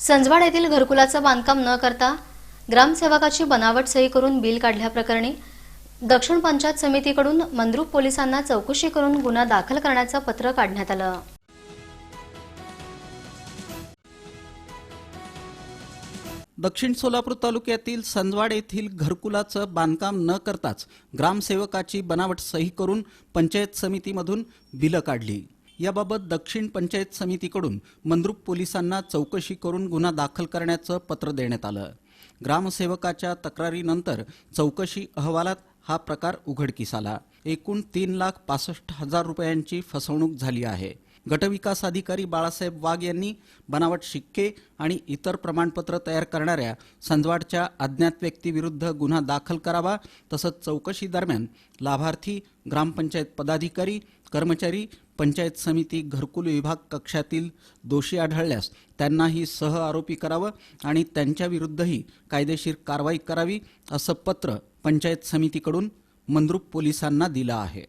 संजवाड येथील घरकुलाचं बांधकाम न करता ग्रामसेवकाची बनावट सही करून बिल काढल्याप्रकरणी दक्षिण पंचायत समितीकडून मंद्रुप पोलिसांना चौकशी करून गुन्हा दाखल करण्याचं पत्र काढण्यात आलं. दक्षिण सोलापूर तालुक्यातील संजवाड येथील घरकुलाचं बांधकाम न करताच ग्रामसेवकाची बनावट सही करून पंचायत समितीमधून बिलं काढली. याबाबत दक्षिण पंचायत समितीकडून मंद्रुप पोलिसांना चौकशी करून गुन्हा दाखल करण्याचं पत्र देण्यात आलं. ग्रामसेवकाच्या तक्रारीनंतर चौकशी अहवालात हा प्रकार उघडकीस आला. एकूण तीन लाख पासष्ट हजार रुपयांची फसवणूक झाली आहे. गटविकास अधिकारी बाळासाहेब वाघ यांनी बनावट शिक्के आणि इतर प्रमाणपत्र तयार करणाऱ्या संजवाडच्या अज्ञात व्यक्तीविरुद्ध गुन्हा दाखल करावा तसंच चौकशी दरम्यान लाभार्थी ग्रामपंचायत पदाधिकारी कर्मचारी पंचायत समिती घरकुल विभाग कक्षातील दोषी आढळल्यास त्यांनाही सह आरोपी करावं आणि त्यांच्याविरुद्धही कायदेशीर कारवाई करावी असं पत्र पंचायत समितीकडून मंद्रुप पोलिसांना दिलं आहे.